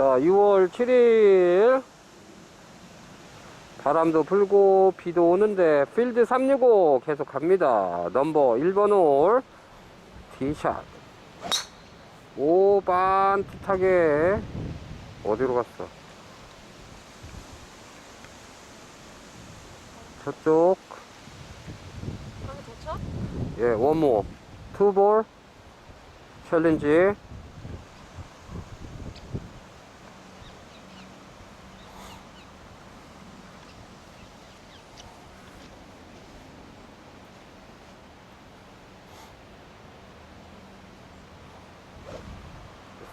자, 6월 7일. 바람도 불고, 비도 오는데, 필드 365 계속 갑니다. 넘버 1번 홀. 티샷. 오반듯하게. 어디로 갔어? 저쪽. 예, 원모. 투볼. 챌린지.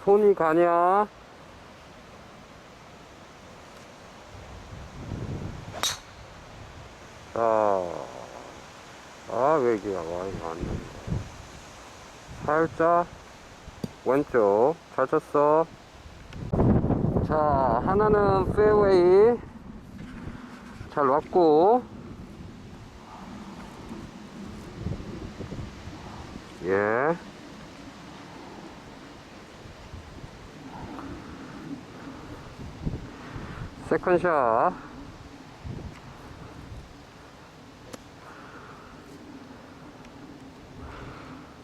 손이 가냐? 자, 아, 왜 이게 와, 이거 안 돼. 살짝 왼쪽 잘 쳤어 자 하나는 페어웨이 잘 왔고 예 세컨샷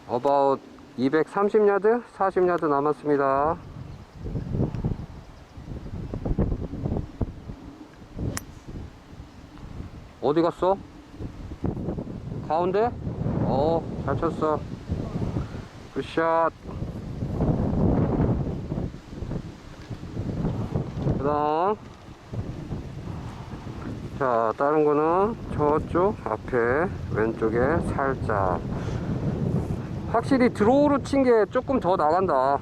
어바웃 230야드, 40야드 남았습니다. 어디 갔어? 가운데? 어, 잘 쳤어. 굿샷. 그 다음. 자, 다른 거는 저쪽 앞에 왼쪽에 살짝. 확실히 드로우로 친 게 조금 더 나간다.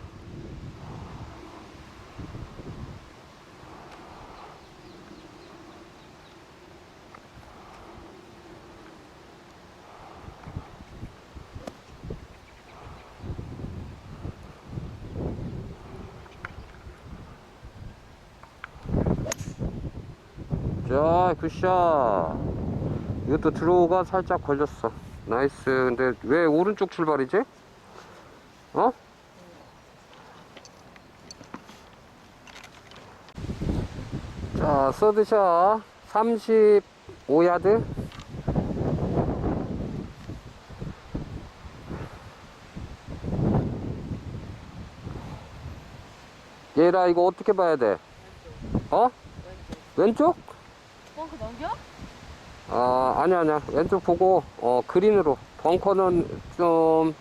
자, 굿샷. 이것도 드로우가 살짝 걸렸어. 나이스. 근데 왜 오른쪽 출발이지? 어? 자, 서드샷 35야드. 얘라 이거 어떻게 봐야 돼? 어? 왼쪽? 벙크 넘겨? 아, 아니야, 아니야. 왼쪽 보고, 어, 그린으로. 벙커는 좀,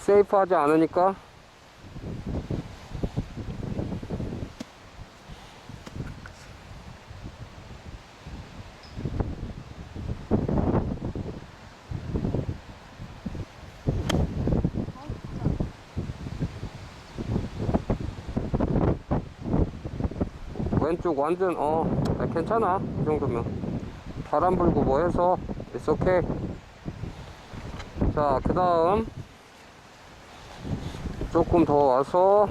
세이프하지 않으니까. 왼쪽 완전, 어, 아, 괜찮아. 이 정도면. 바람 불고 뭐 해서 it's okay 자그 다음 조금 더 와서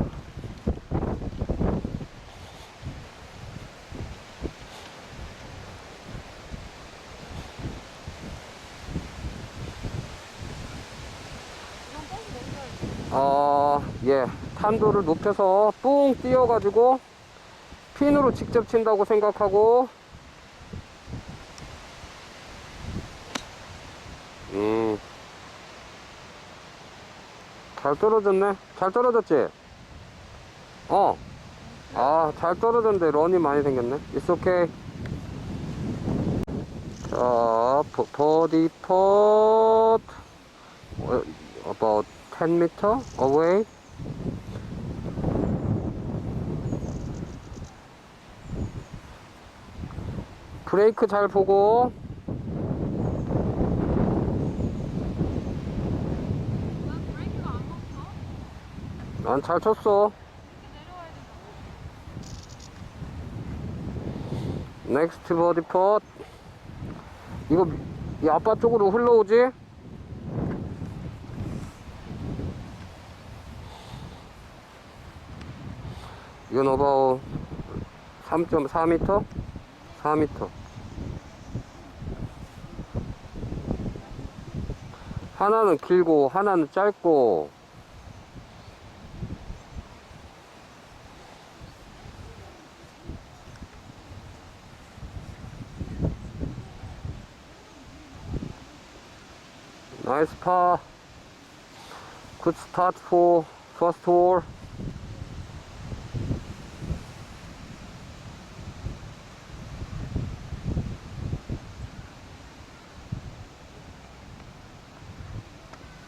이건 벙크 넘겨야지. 어, 예 탄도를 높여서 뿡 띄워가지고 핀으로 직접 친다고 생각하고 음. 잘 떨어졌네. 잘 떨어졌지? 어. 아, 잘 떨어졌는데 런이 많이 생겼네. It's okay. 자, 버, 버디 펫. 어, about 10 meter away. 브레이크 잘 보고. 난 브레이크가 안 먹혀. 난 잘 쳤어. 넥스트 버디 펫. 이거 이 아빠 쪽으로 흘러오지? 이건 어바웃 3.4m? 4m. 하나는 길고 하나는 짧고 Nice par. Good start for first hole.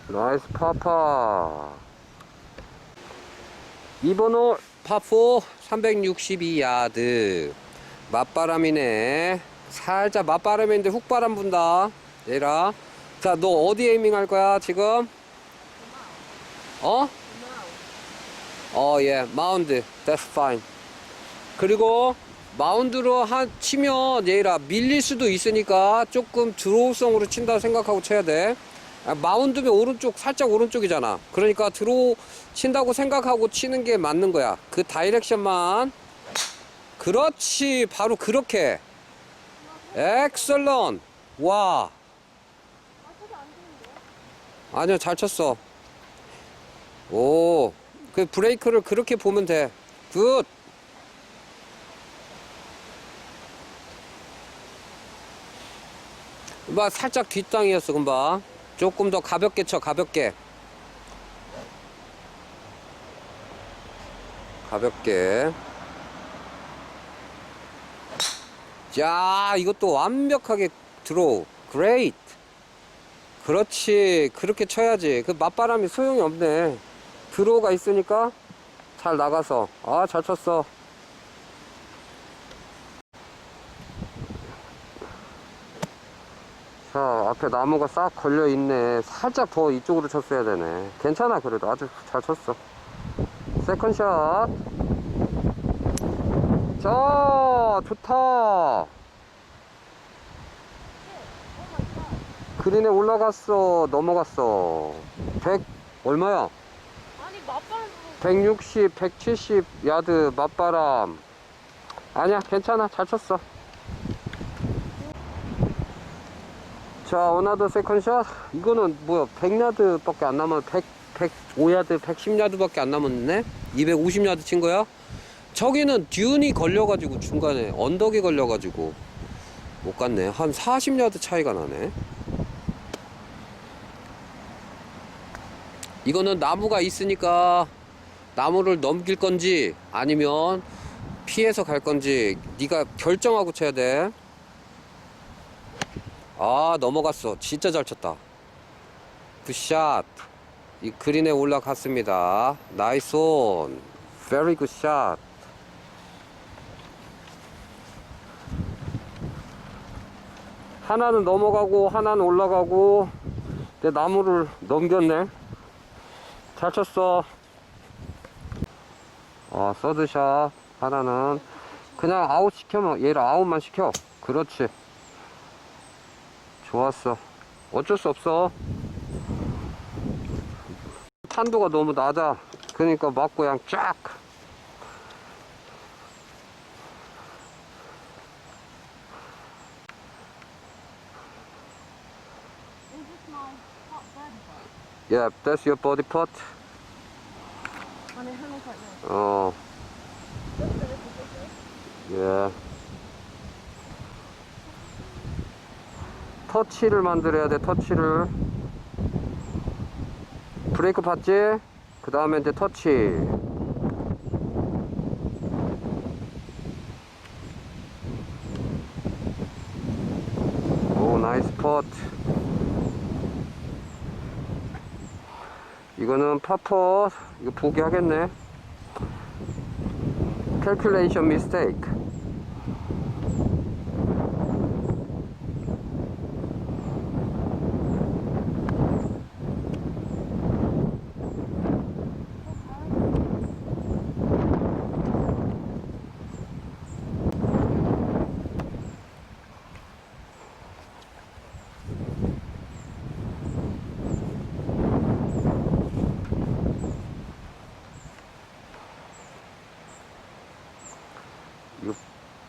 나이스 파파 2번 홀 파4 362야드. 맞바람이네. 살짝 맞바람인데 훅바람 분다. 얘라 자 너 어디 에이밍 할 거야 지금? 어? 어 예 마운드. That's fine. 그리고 마운드로 한 치면 얘라 밀릴 수도 있으니까 조금 드로우성으로 친다 생각하고 쳐야 돼. 아, 마운드면 오른쪽 살짝 오른쪽이잖아. 그러니까 드로우 친다고 생각하고 치는 게 맞는 거야. 그 다이렉션만. 그렇지 바로 그렇게. 엑셀런 와 아니야 잘 쳤어. 오 그 브레이크를 그렇게 보면 돼굿! 봐 살짝 뒷땅이었어 금방. 조금 더 가볍게 쳐 가볍게. 가볍게. 자 이것도 완벽하게 들어 그레이트 그렇지. 그렇게 쳐야지. 그 맞바람이 소용이 없네. 드로우가 있으니까 잘 나가서. 아 잘 쳤어. 자 앞에 나무가 싹 걸려 있네. 살짝 더 이쪽으로 쳤어야 되네. 괜찮아 그래도. 아주 잘 쳤어. 세컨샷. 자 좋다 그린에 올라갔어. 넘어갔어. 100 얼마야? 아니 맞바람 160 170 야드 맞바람. 아니야 괜찮아. 잘 쳤어. 자 어나더 세컨샷. 이거는 뭐야 100야드 밖에 안 남았 100 105야드 110야드 밖에 안 남았네? 250야드 친 거야? 저기는 듀운이 걸려가지고 중간에 언덕이 걸려가지고 못 갔네. 한 40야드 차이가 나네 이거는 나무가 있으니까 나무를 넘길 건지 아니면 피해서 갈 건지 네가 결정하고 쳐야 돼. 아 넘어갔어. 진짜 잘 쳤다. 굿샷. 이 그린에 올라갔습니다. 나이스 온. Very. 하나는 넘어가고 하나는 올라가고 내 나무를 넘겼네. 잘 쳤어. 어, 서드샷. 하나는 그냥 아웃 시켜면 얘를 아웃만 시켜. 그렇지. 좋았어. 어쩔 수 없어. 탄도가 너무 낮아. 그러니까 맞고 그냥 쫙. Yeah, that's your body 아니야 어, 예. 터치를 만들어야 돼, 터치를. 브레이크 봤지? 그 다음에 이제 터치. 오, 나이스 펫. 이거는 파퍼. 이거 보기 하겠네. calculation mistake.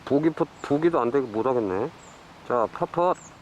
보기, 포- 보기도 안 되고 못 하겠네. 자, 파펫.